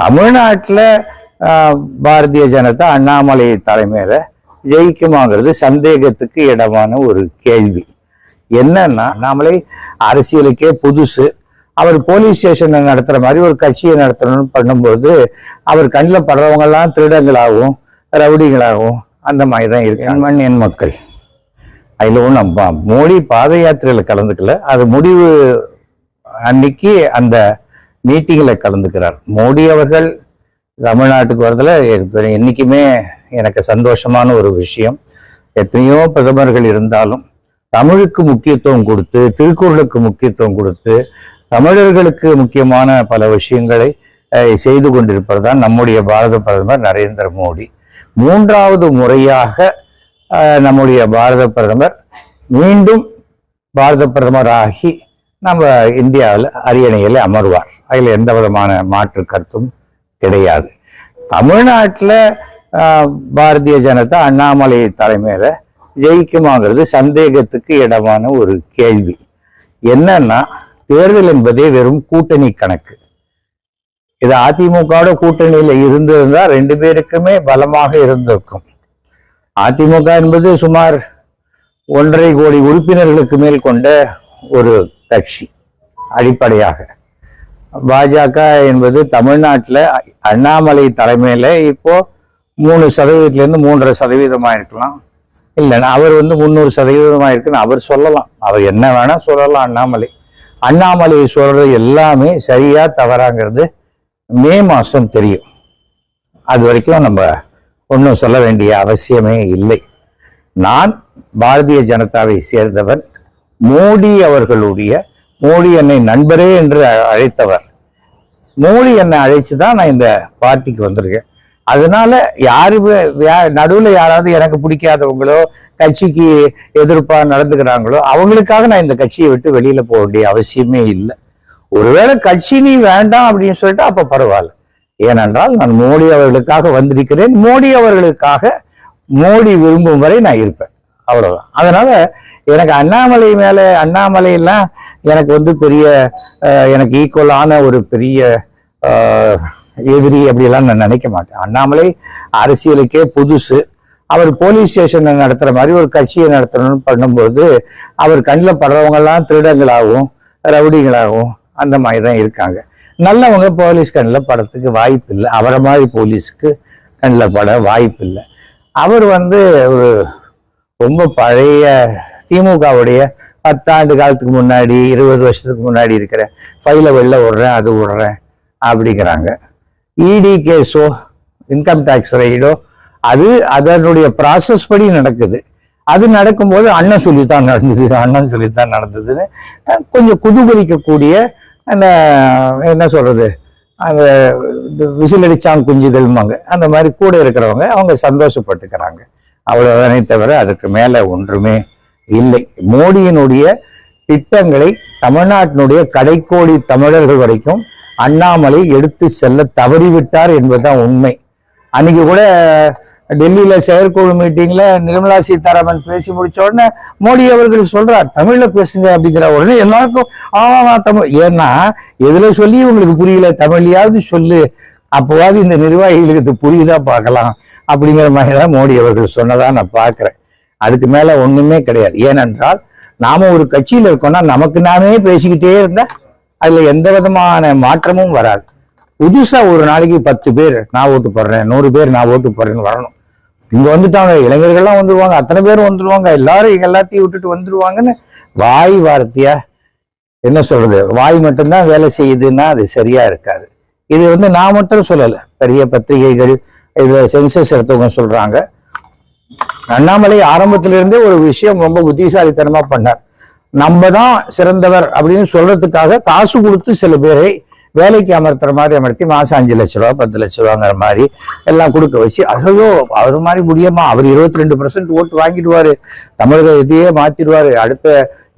தமிழ்நாட்டில் பாரதிய ஜனதா அண்ணாமலை தலைமையில் ஜெயிக்குமாங்கிறது சந்தேகத்துக்கு இடமான ஒரு கேள்வி. என்னன்னா அண்ணாமலை அரசியலுக்கே புதுசு. அவர் போலீஸ் ஸ்டேஷனை நடத்துகிற மாதிரி ஒரு கட்சியை நடத்தணும்னு பண்ணும்போது அவர் கண்ணில் படுறவங்கெல்லாம் திருடங்களாகவும் ரவுடிகளாகவும் அந்த மாதிரி தான் இருக்கு. என் மண் என் மக்கள். அதில் ஒன்றும் மோடி பாத யாத்திரையில் கலந்துக்கல. அது முடிவு அன்னைக்கு அந்த மீட்டிங்கில் கலந்துக்கிறார். மோடி அவர்கள் தமிழ்நாட்டுக்கு வரதில் என்றைக்குமே எனக்கு சந்தோஷமான ஒரு விஷயம். எத்தனையோ பிரதமர்கள் இருந்தாலும் தமிழுக்கு முக்கியத்துவம் கொடுத்து திருக்குறளுக்கு முக்கியத்துவம் கொடுத்து தமிழர்களுக்கு முக்கியமான பல விஷயங்களை செய்து கொண்டிருப்பது தான் நம்முடைய பாரத பிரதமர் நரேந்திர மோடி. மூன்றாவது முறையாக நம்முடைய பாரத பிரதமர் மீண்டும் பாரத பிரதமர் ஆகி நம்ம இந்தியாவில் அரியணையில் அமர்வார். அதில் எந்த விதமான மாற்று கருத்தும் கிடையாது. தமிழ்நாட்டில் பாரதிய ஜனதா அண்ணாமலை தலைமையில ஜெயிக்குமாங்கிறது சந்தேகத்துக்கு இடமான ஒரு கேள்வி. என்னன்னா தேர்தல் என்பதே வெறும் கூட்டணி கணக்கு. இது அதிமுகவோட கூட்டணியில இருந்திருந்தா ரெண்டு பேருக்குமே பலமாக இருந்திருக்கும். அதிமுக என்பது சுமார் ஒன்றரை கோடி உறுப்பினர்களுக்கு மேல் கொண்ட ஒரு கட்சி அடிப்படையாக. பாஜக என்பது தமிழ்நாட்டில் அண்ணாமலை தலைமையில் இப்போ மூணு சதவீதத்துலேருந்து மூன்றரை சதவீதமாக இருக்கலாம் இல்லைன்னா அவர் வந்து முந்நூறு சதவீதமாக இருக்குன்னு அவர் சொல்லலாம். அவர் என்ன வேணால் சொல்லலாம் அண்ணாமலை. அண்ணாமலை சொல்கிறது எல்லாமே சரியாக தவறாங்கிறது மே மாதம் தெரியும். அது வரைக்கும் நம்ம ஒன்றும் சொல்ல வேண்டிய அவசியமே இல்லை. நான் பாரதிய ஜனதாவை சேர்ந்தவன் மோடி அவர்களுடைய மோடி என்னை நண்பரே என்று அழைத்தவர். மோடி என்னை அழைச்சு தான் நான் இந்த பார்ட்டிக்கு வந்திருக்கேன். அதனால யாரு நடுவில் யாராவது எனக்கு பிடிக்காதவங்களோ கட்சிக்கு எதிர்ப்பாக நடந்துக்கிறாங்களோ அவங்களுக்காக நான் இந்த கட்சியை விட்டு வெளியில போக வேண்டிய அவசியமே இல்லை. ஒருவேளை கட்சி நீ வேண்டாம் அப்படின்னு சொல்லிட்டு அப்ப பரவாயில்ல. ஏனென்றால் நான் மோடி அவர்களுக்காக வந்திருக்கிறேன். மோடி அவர்களுக்காக மோடி விரும்பும் வரை நான் இருப்பேன். அவ்வளோதான் அதனால எனக்கு அண்ணாமலை மேலே அண்ணாமலையெல்லாம் எனக்கு வந்து பெரிய எனக்கு ஈக்குவலான ஒரு பெரிய எதிரி அப்படிலாம் நான் நினைக்க மாட்டேன். அண்ணாமலை அரசியலுக்கே புதுசு. அவர் போலீஸ் ஸ்டேஷனை நடத்துகிற மாதிரி ஒரு கட்சியை நடத்தணும்னு பண்ணும்போது அவர் கண்ணில் படுறவங்கெல்லாம் திருடங்களாகவும் ரவுடிகளாகவும் அந்த மாதிரி தான் இருக்காங்க. நல்லவங்க போலீஸ் கண்ணில் படத்துக்கு வாய்ப்பு இல்லை. அவரை மாதிரி போலீஸ்க்கு கண்ணில் பட வாய்ப்பு இல்லை. அவர் வந்து ஒரு ரொம்ப பழைய திமுகவுடைய பத்தாண்டு காலத்துக்கு முன்னாடி இருபது வருஷத்துக்கு முன்னாடி இருக்கிற ஃபைலை வெளில விடுறேன் அது விடுறேன் அப்படிங்கிறாங்க. இடி கேஸோ இன்கம் டேக்ஸ் ரைடோ அது அதனுடைய ப்ராசஸ் படி நடக்குது. அது நடக்கும்போது அண்ணன் சொல்லித்தான் நடந்தது அண்ணன் சொல்லித்தான் நடந்ததுன்னு கொஞ்சம் குதூகலிக்கக்கூடிய அந்த என்ன சொல்றது அந்த விசிலடிச்சாங்க குஞ்சுகள்மாங்க அந்த மாதிரி கூட இருக்கிறவங்க அவங்க சந்தோஷப்பட்டுக்கிறாங்க. அவ்வளவுதானே தவிர அதுக்கு மேல ஒன்றுமே இல்லை. மோடியினுடைய திட்டங்களை தமிழ்நாட்டினுடைய கடைக்கோடி தமிழர்கள் வரைக்கும் அண்ணாமலை எடுத்து செல்ல தவறிவிட்டார் என்பதுதான் உண்மை. அன்னைக்கு கூட டெல்லியில செயற்குழு மீட்டிங்ல நிர்மலா சீதாராமன் பேசி முடிச்ச உடனே மோடி அவர்கள் சொல்றார் தமிழ்ல பேசுங்க அப்படிங்கிற உடனே எல்லாருக்கும் ஆமா தமிழ். ஏன்னா எதுல சொல்லி உங்களுக்கு புரியல? தமிழையாவது சொல்லு. அப்போவாது இந்த நிர்வாகிகளுக்கு இது புரியுதா பார்க்கலாம் அப்படிங்கிற மாதிரி தான் மோடி அவர்கள் சொன்னதா நான் பார்க்குறேன். அதுக்கு மேல ஒண்ணுமே கிடையாது. ஏனென்றால் நாம ஒரு கட்சியில இருக்கோம்னா நமக்கு நாமே பேசிக்கிட்டே இருந்தால் அதுல எந்த விதமான மாற்றமும் வராது. புதுசா ஒரு நாளைக்கு பத்து பேர் நான் ஓட்டு போடுறேன் நூறு பேர் நான் ஓட்டு போடுறேன்னு வரணும். இங்க வந்துட்டாங்க இளைஞர்கள்லாம் வந்துடுவாங்க அத்தனை பேர் வந்துருவாங்க எல்லாரும் இங்க எல்லாத்தையும் விட்டுட்டு வந்துருவாங்கன்னு வாய் வார்த்தையா என்ன சொல்றது? வாய் மட்டும்தான் வேலை செய்யுதுன்னா அது சரியா இருக்காது. இது வந்து நான் மட்டும் சொல்லலை. பெரிய பத்திரிகைகள் இதில் சென்சஸ் எடுத்தவங்க சொல்றாங்க. அண்ணாமலை ஆரம்பத்திலிருந்தே ஒரு விஷயம் ரொம்ப புத்திசாலித்தனமா பண்ணார். நம்ம தான் சிறந்தவர் அப்படின்னு சொல்றதுக்காக காசு கொடுத்து சில பேரை வேலைக்கு அமர்த்துற மாதிரி அமர்த்தி மாசம் அஞ்சு லட்ச ரூபா பத்து லட்ச ரூபாங்கிற மாதிரி எல்லாம் கொடுக்க வச்சு ஐயோ அவர் மாதிரி முடியுமா? அவர் இருபத்தி ரெண்டு பர்சன்ட் ஓட்டு வாங்கிடுவாரு. தமிழக இதையே மாத்திடுவாரு. அடுத்த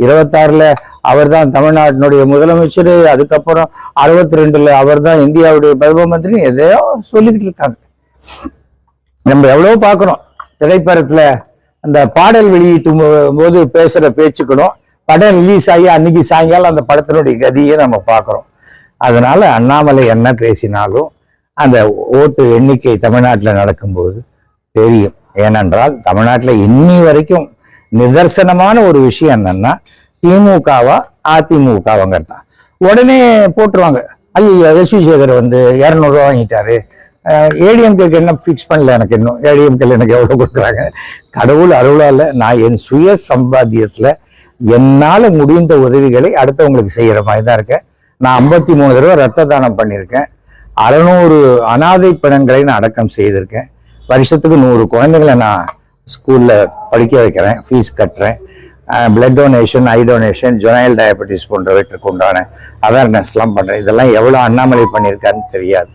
இருபத்தாறுல அவர் தான் தமிழ்நாட்டினுடைய முதலமைச்சர் அதுக்கப்புறம் அறுபத்தி ரெண்டுல அவர் தான் இந்தியாவுடைய பிரதம மந்திரி எதையோ சொல்லிக்கிட்டு இருக்காங்க. நம்ம எவ்வளவோ பார்க்குறோம். திரைப்படத்துல அந்த பாடல் வெளியீட்டும் போது பேசுற பேச்சுக்களும் படம் ரிலீஸ் ஆகி அன்னைக்கு சாயங்காலம் அந்த படத்தினுடைய கதியை நம்ம பார்க்குறோம். அதனால அண்ணாமலை என்ன பேசினாலும் அந்த ஓட்டு எண்ணிக்கை தமிழ்நாட்டில் நடக்கும்போது தெரியும். ஏனென்றால் தமிழ்நாட்டில் இன்னி வரைக்கும் நிதர்சனமான ஒரு விஷயம் என்னன்னா திமுகவா அதிமுகவாங்கிறது தான் உடனே போட்டுருவாங்க. ஐயோ எஸ் வி சேகர் வந்து இரநூறுவா வாங்கிட்டாரு. ஏடிஎம்கேக்கு என்ன ஃபிக்ஸ் பண்ணல எனக்கு இன்னும்? ஏடிஎம்கேல எனக்கு எவ்வளோ கொடுக்குறாங்க? கடவுள் அருளால் நான் என் சுய சம்பாத்தியத்தில் என்னால் முடிந்த உதவிகளை அடுத்தவங்களுக்கு செய்கிற மாதிரி தான் இருக்கேன். நான் ஐம்பத்தி மூணு தடவை ரத்த தானம் பண்ணியிருக்கேன். அறநூறு அனாதை பிணங்களை நான் அடக்கம் செய்திருக்கேன். வருஷத்துக்கு நூறு குழந்தைகளை நான் ஸ்கூலில் படிக்க வைக்கிறேன். ஃபீஸ் கட்டுறேன். Blood donation eye donation ஜொனைல் diabetes போன்றவற்றுக்கு உண்டான அவேர்னஸ்லாம் பண்ணுறேன் இதெல்லாம் எவ்வளோ அண்ணாமலை பண்ணியிருக்காருன்னு தெரியாது.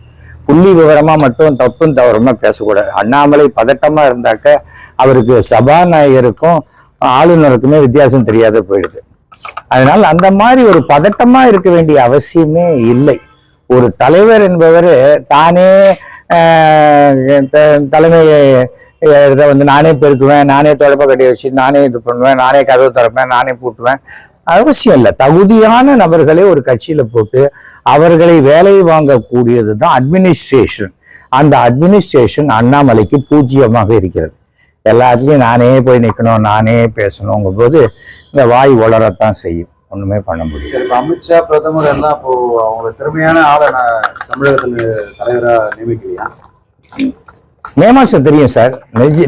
புள்ளி விவரமாக மட்டும் தப்பும் தவறுமா பேசக்கூடாது. அண்ணாமலை பதட்டமாக இருந்தாக்க அவருக்கு சபாநாயகருக்கும் ஆளுநருக்குமே வித்தியாசம் தெரியாத போயிடுது. அதனால அந்த மாதிரி ஒரு பதட்டமா இருக்க வேண்டிய அவசியமே இல்லை. ஒரு தலைவர் என்பவர் தானே தலைமை இதை வந்து நானே பெருக்குவேன் நானே தொடப்ப கட்டி வச்சு நானே இது பண்ணுவேன் நானே கதவு திறப்பேன் நானே பூட்டுவேன். அவசியம் இல்லை. தகுதியான நபர்களை ஒரு கட்சியில போட்டு அவர்களை வேலை வாங்கக்கூடியது தான் அட்மினிஸ்ட்ரேஷன் அந்த அட்மினிஸ்ட்ரேஷன் அண்ணாமலைக்கு பூஜ்ஜியமாக இருக்கிறது. எல்லாத்துலயும் நானே போய் நிற்கணும் நானே பேசணுங்க போது இந்த வாய் உளரத்தான் செய்யும். ஒண்ணுமே பண்ண இப்ப அமித்ஷா பிரதமர் எல்லாம் இப்போ அவங்க திறமையான ஆளை நான் தமிழகத்துல தலைவரா நியமிக்கலையா? மே மாசம் தெரியும் சார்.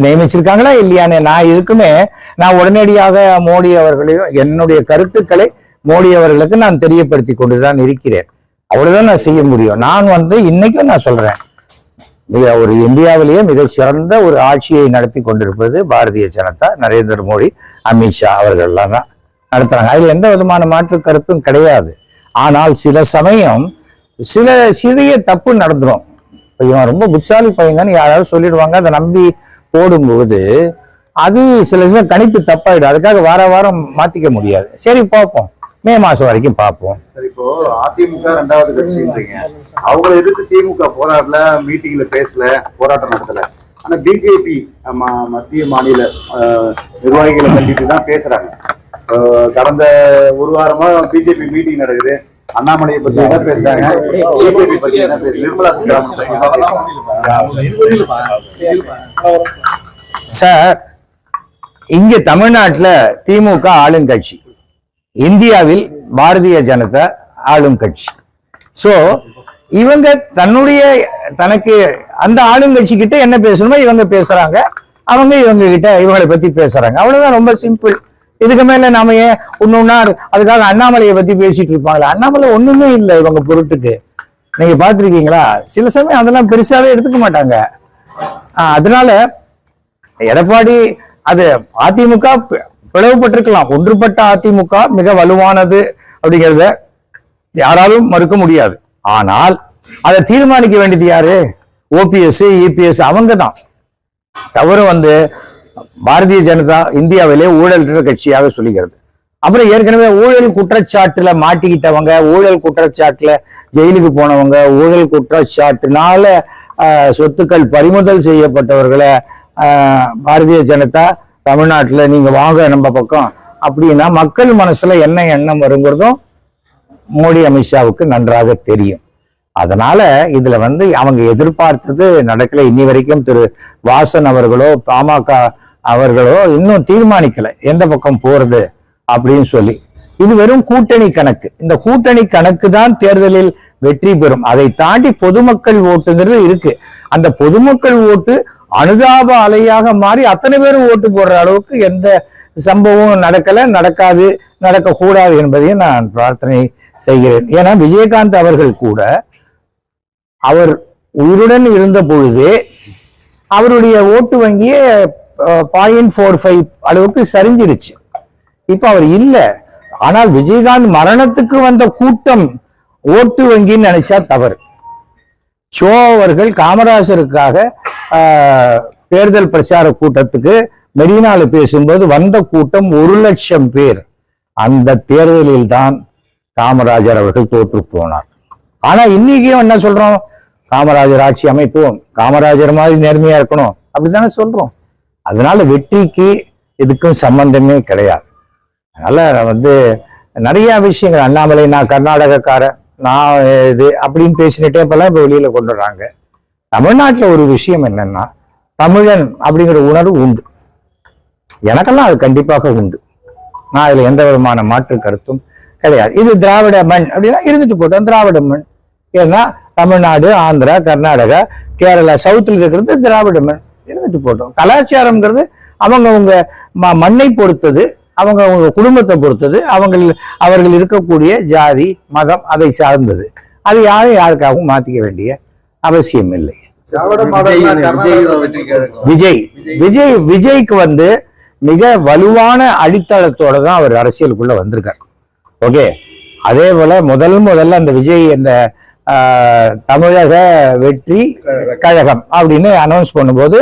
நியமிச்சிருக்காங்களா இல்லையான்னு நான் இதுக்குமே நான் உடனடியாக மோடி அவர்களையும் என்னுடைய கருத்துக்களை மோடி அவர்களுக்கு நான் தெரியப்படுத்தி கொண்டுதான் இருக்கிறேன். அவ்வளவுதான் நான் செய்ய முடியும். நான் வந்து இன்னைக்கும் நான் சொல்றேன். மிக ஒரு இந்தியாவிலேயே மிக சிறந்த ஒரு ஆட்சியை நடத்தி கொண்டிருப்பது பாரதிய ஜனதா நரேந்திர மோடி அமித்ஷா அவர்கள்லாம் தான் நடத்துறாங்க. அதில் எந்த விதமான மாற்று கருத்தும் கிடையாது. ஆனால் சில சமயம் சில சிறிய தப்பு நடந்துடும் இப்ப இவன் ரொம்ப புட்சாலி பையங்கன்னு யாராவது சொல்லிடுவாங்க. அதை நம்பி போடும்போது அது சில சமயம் கணிப்பு தப்பாயிடும். அதுக்காக வார வாரம் மாத்திக்க முடியாது. சரி பார்ப்போம். மே மாசம் வரைக்கும் பார்ப்போம். சரி இப்போ அதிமுக ரெண்டாவது கட்சின்றீங்க. அவங்கள எதிர்த்து திமுக போராடல மீட்டிங்ல பேசல போராட்டம் நடத்தல. ஆனா பிஜேபி மத்திய மாநில நிர்வாகிகளை கண்டித்து தான் பேசுறாங்க. கடந்த ஒரு வாரமா பிஜேபி மீட்டிங் நடக்குது. அண்ணாமலையை பத்தி என்ன பேசுறாங்க? பிஜேபி பத்தி என்ன பேசுறாங்க? நிர்மலா சீதாராமன் சார் இங்க தமிழ்நாட்டுல திமுக ஆளுங்கட்சி. இந்தியாவில் பாரதிய ஜனதா ஆளும் கட்சி. சோ இவங்க தன்னுடைய தனக்கு அந்த ஆளுங்கட்சி கிட்ட என்ன பேசணுமோ இவங்க பேசுறாங்க. அவங்க இவங்க கிட்ட இவங்களை பத்தி பேசுறாங்க. அவ்வளவுதான் ரொம்ப சிம்பிள் இதுக்கு மேல நாம ஏன் ஒன்னொன்னா அதுக்காக அண்ணாமலையை பத்தி பேசிட்டு இருப்பாங்களா? அண்ணாமலை ஒண்ணுமே இல்லை இவங்க பொருட்டுக்கு. நீங்க பாத்திருக்கீங்களா சில சமயம் அதெல்லாம் பெருசாவே எடுத்துக்க மாட்டாங்க. ஆஹ் அதனால எடப்பாடி அது அதிமுக பிளவுபட்டிருக்கலாம். ஒன்றுபட்ட அதிமுக மிக வலுவானது அப்படிங்கிறத யாராலும் மறுக்க முடியாது. ஆனால் அதை தீர்மானிக்க வேண்டியது யாரு? ஓபிஎஸ் இபிஎஸ் அவங்க தான் தவறு வந்து பாரதிய ஜனதா இந்தியாவிலே ஊழல் கட்சியாக சொல்லுகிறது. அப்புறம் ஏற்கனவே ஊழல் குற்றச்சாட்டுல மாட்டிக்கிட்டவங்க ஊழல் குற்றச்சாட்டுல ஜெயிலுக்கு போனவங்க ஊழல் குற்றச்சாட்டுனால சொத்துக்கள் பறிமுதல் செய்யப்பட்டவர்களை ஆஹ், பாரதிய ஜனதா தமிழ்நாட்டில் நீங்கள் வாங்க நம்ம பக்கம். அப்படின்னா மக்கள் மனசில் என்ன எண்ணம் வருங்கிறதும் மோடி அமித்ஷாவுக்கு நன்றாக தெரியும். அதனால இதுல வந்து அவங்க எதிர்பார்த்தது நடக்கல. இன்னி வரைக்கும் திரு வாசன் அவர்களோ பாமக அவர்களோ இன்னும் தீர்மானிக்கல. எந்த பக்கம் போறது அப்படின்னு சொல்லி. இது வெறும் கூட்டணி கணக்கு. இந்த கூட்டணி கணக்கு தான் தேர்தலில் வெற்றி பெறும். அதை தாண்டி பொதுமக்கள் ஓட்டுங்கிறது இருக்கு. அந்த பொதுமக்கள் ஓட்டு அனுதாப அலையாக மாறி அத்தனை பேரும் ஓட்டு போடுற அளவுக்கு எந்த சம்பவம் நடக்கல நடக்காது நடக்கக்கூடாது என்பதையும் நான் பிரார்த்தனை செய்கிறேன். ஏன்னா விஜயகாந்த் அவர்கள் கூட அவர் உயிருடன் இருந்த பொழுதே அவருடைய ஓட்டு வங்கியே பாயிண்ட் ஃபோர் ஃபைவ் அளவுக்கு சரிஞ்சிடுச்சு இப்போ அவர் இல்லை. ஆனால் விஜயகாந்த் மரணத்துக்கு வந்த கூட்டம் ஓட்டு வங்கின்னு நினைச்சா தவறு. சோ அவர்கள் காமராஜருக்காக ஆஹ், தேர்தல் பிரச்சார கூட்டத்துக்கு மெரினால பேசும்போது வந்த கூட்டம் ஒரு லட்சம் பேர். அந்த தேர்தலில் தான் காமராஜர் அவர்கள் தோற்று போனார். ஆனா இன்னைக்கும் என்ன சொல்றோம்? காமராஜர் ஆட்சி அமைப்போம் காமராஜர் மாதிரி நேர்மையா இருக்கணும். அப்படித்தானே சொல்றோம். அதனால வெற்றிக்கு இதுக்கும் சம்பந்தமே கிடையாது. அதனால் வந்து நிறைய விஷயங்கள். அண்ணாமலை நான் கர்நாடகக்காரன் நான் இது அப்படின்னு பேசினட்டே இப்போல்லாம் இப்போ வெளியில் கொண்டு வர்றாங்க. தமிழ்நாட்டில் ஒரு விஷயம் என்னன்னா தமிழன் அப்படிங்கிற உணர்வு உண்டு. எனக்கெல்லாம் அது கண்டிப்பாக உண்டு. நான் அதில் எந்த விதமான மாற்று கருத்தும் கிடையாது. இது திராவிட மண் அப்படின்னா இருந்துட்டு போட்டோம். திராவிட மண். ஏன்னா தமிழ்நாடு ஆந்திரா கர்நாடகா கேரளா சவுத்தில் இருக்கிறது திராவிட மண். இருந்துட்டு போட்டோம். கலாச்சாரம்ங்கிறது அவங்கவுங்க ம மண்ணை பொறுத்தது. அவங்க அவங்க குடும்பத்தை பொறுத்தது அவங்க அவர்கள் இருக்கக்கூடிய ஜாதி மதம் அதை சார்ந்தது. அது யாரும் யாருக்காகவும் மாத்திக்க வேண்டிய அவசியம் இல்லை. விஜய் விஜய் விஜய்க்கு வந்து மிக வலுவான அடித்தளத்தோட தான் அவர் அரசியலுக்குள்ள வந்திருக்கார். ஓகே? அதே போல முதல் முதல்ல அந்த விஜய் அந்த தமிழக வெற்றி கழகம். அப்படின்னு அனௌன்ஸ் பண்ணும்போது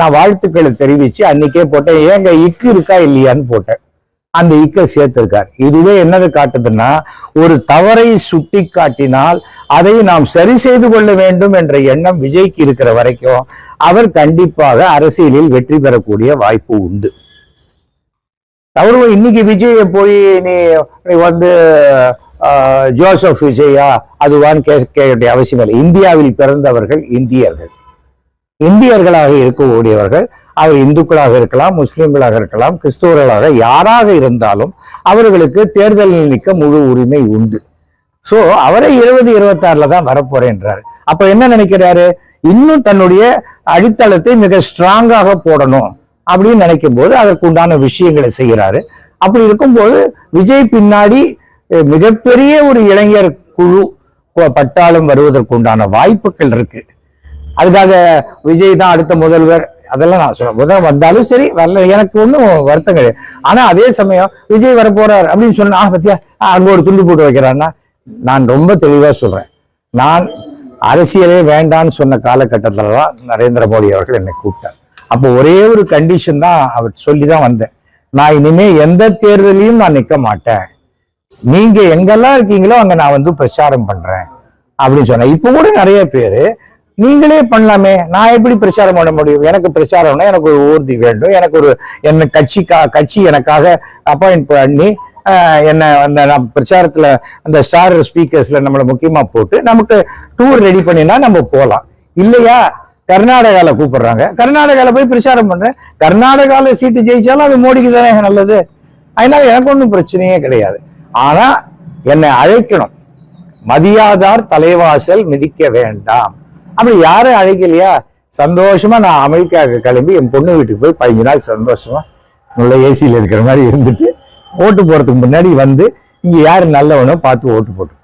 நான் வாழ்த்துக்களை தெரிவிச்சு அன்னைக்கே போட்டேன். ஏங்க இக்கு இருக்கா இல்லையான்னு போட்டேன். அந்த இக்க சேர்த்திருக்கார். இதுவே என்னது காட்டுதுன்னா ஒரு தவறை சுட்டி காட்டினால் அதை நாம் சரி செய்து கொள்ள வேண்டும் என்ற எண்ணம் விஜய்க்கு இருக்கிற வரைக்கும் அவர் கண்டிப்பாக அரசியலில் வெற்றி பெறக்கூடிய வாய்ப்பு உண்டு. தவறு இன்னைக்கு விஜயை போய் நீ நீ வந்து ஆஹ், ஜோசப் விஜயா அதுவான்னு கேட்க வேண்டிய அவசியம் இல்லை. இந்தியாவில் பிறந்தவர்கள் இந்தியர்கள். இந்தியர்களாக இருக்கக்கூடியவர்கள் அவர் இந்துக்களாக இருக்கலாம் முஸ்லிம்களாக இருக்கலாம் கிறிஸ்தவர்களாக யாராக இருந்தாலும் அவர்களுக்கு தேர்தலில் நிற்க முழு உரிமை உண்டு. ஸோ அவரே இருபது இருபத்தாறுல தான் வரப்போறேன்றாரு. அப்ப என்ன நினைக்கிறாரு? இன்னும் தன்னுடைய அடித்தளத்தை மிக ஸ்ட்ராங்காக போடணும் அப்படின்னு நினைக்கும் போது அதற்குண்டான விஷயங்களை செய்கிறாரு. அப்படி இருக்கும்போது விஜய் பின்னாடி மிகப்பெரிய ஒரு இளைஞர் குழு பட்டாலும் பட்டாளம் வாய்ப்புகள் இருக்கு. அதுக்காக விஜய் தான் அடுத்த முதல்வர். அதெல்லாம் நான் சொல்றேன் முதல் வந்தாலும் சரி வரல. எனக்கு ஒன்றும் வருத்தம் கிடையாது. ஆனா அதே சமயம் விஜய் வர போறார் அப்படின்னு சொன்னா பத்தியா? அங்க ஒரு துண்டு போட்டு வைக்கிறான்னா நான் ரொம்ப தெளிவா சொல்றேன். நான் அரசியலே வேண்டான்னு சொன்ன காலகட்டத்துல தான் நரேந்திர மோடி அவர்கள் என்னை கூப்பிட்டார். அப்போ ஒரே ஒரு கண்டிஷன் தான் அவர் சொல்லி தான் வந்தேன். நான் இனிமே எந்த தேர்தலையும் நான் நிற்க மாட்டேன். நீங்க எங்கெல்லாம் இருக்கீங்களோ அங்க நான் வந்து பிரச்சாரம் பண்றேன் அப்படின்னு சொன்னேன். இப்போ கூட நிறைய பேரு நீங்களே பண்ணலாமே. நான் எப்படி பிரச்சாரம் பண்ண முடியும்? எனக்கு பிரச்சாரம்னா எனக்கு ஒரு ஊர்தி வேண்டும். எனக்கு ஒரு என்ன கட்சிக்கா கட்சி எனக்காக அப்பாயிண்ட் பண்ணி ஆஹ், என்ன அந்த நான் பிரச்சாரத்துல அந்த ஸ்டார் ஸ்பீக்கர்ஸ்ல நம்மளை முக்கியமா போட்டு நமக்கு டூர் ரெடி பண்ணினா நம்ம போகலாம் இல்லையா? கர்நாடகால கூப்பிடுறாங்க. கர்நாடகால போய் பிரச்சாரம் பண்ணுறேன் கர்நாடகால சீட்டு ஜெயிச்சாலும் அது மோடிக்கு தானே நல்லது? அதனால எனக்கு ஒன்றும் பிரச்சனையே கிடையாது. ஆனா என்னை அழைக்கணும். மதியாதார் தலைவாசல் மிதிக்க வேண்டாம். அப்படி யாரும் அழைக்கலையா? சந்தோஷமா நான் அமெரிக்காவுக்கு கிளம்பி என் பொண்ணு வீட்டுக்கு போய் பதினஞ்சு நாள் சந்தோஷமா நல்ல ஏசியில் இருக்கிற மாதிரி இருந்துட்டு ஓட்டு போறதுக்கு முன்னாடி வந்து இங்க யாரு நல்லவனோ பார்த்து ஓட்டு போட்டு.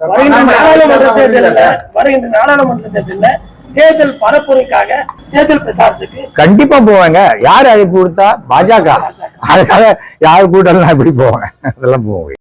வருகின்ற நாடாளுமன்ற தேர்தலில் வருகின்ற நாடாளுமன்ற தேர்தலில் தேர்தல் பரப்புரைக்காக தேர்தல் பிரச்சாரத்துக்கு கண்டிப்பா போவாங்க. யார் அழைப்பு கொடுத்தா? பாஜக. அதுக்காக யார் கூட்டம்லாம் எப்படி போவாங்க? அதெல்லாம் போவாங்க